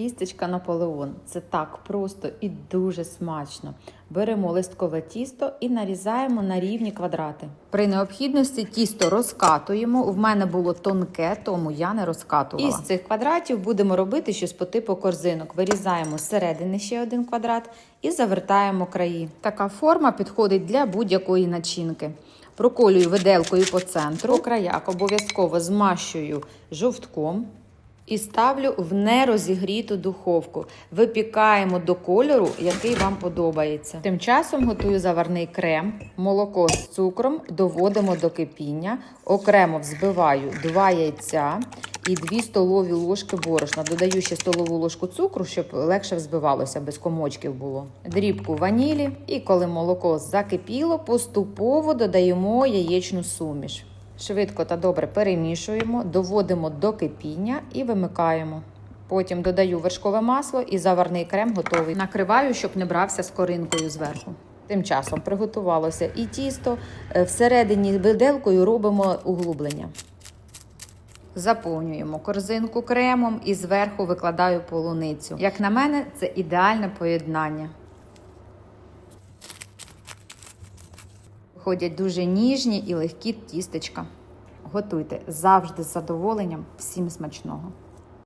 Тістечка Наполеон. Це так просто і дуже смачно. Беремо листкове тісто і нарізаємо на рівні квадрати. При необхідності тісто розкатуємо. В мене було тонке, тому я не розкатувала. Із цих квадратів будемо робити щось по типу корзинок. Вирізаємо зсередини ще один квадрат і завертаємо краї. Така форма підходить для будь-якої начинки. Проколюю виделкою по центру, по краях обов'язково змащую жовтком. І ставлю в нерозігріту духовку. Випікаємо до кольору, який вам подобається. Тим часом готую заварний крем, молоко з цукром доводимо до кипіння. Окремо взбиваю 2 яйця і 2 столові ложки борошна. Додаю ще столову ложку цукру, щоб легше взбивалося, без комочків було. Дрібку ванілі, і коли молоко закипіло, поступово додаємо яєчну суміш. Швидко та добре перемішуємо, доводимо до кипіння і вимикаємо. Потім додаю вершкове масло і заварний крем готовий. Накриваю, щоб не брався з коринкою зверху. Тим часом приготувалося і тісто. Е, Всередині виделкою робимо углублення. Заповнюємо корзинку кремом і зверху викладаю полуницю. Як на мене, це ідеальне поєднання. Виходять дуже ніжні і легкі тістечка. Готуйте завжди з задоволенням. Всім смачного!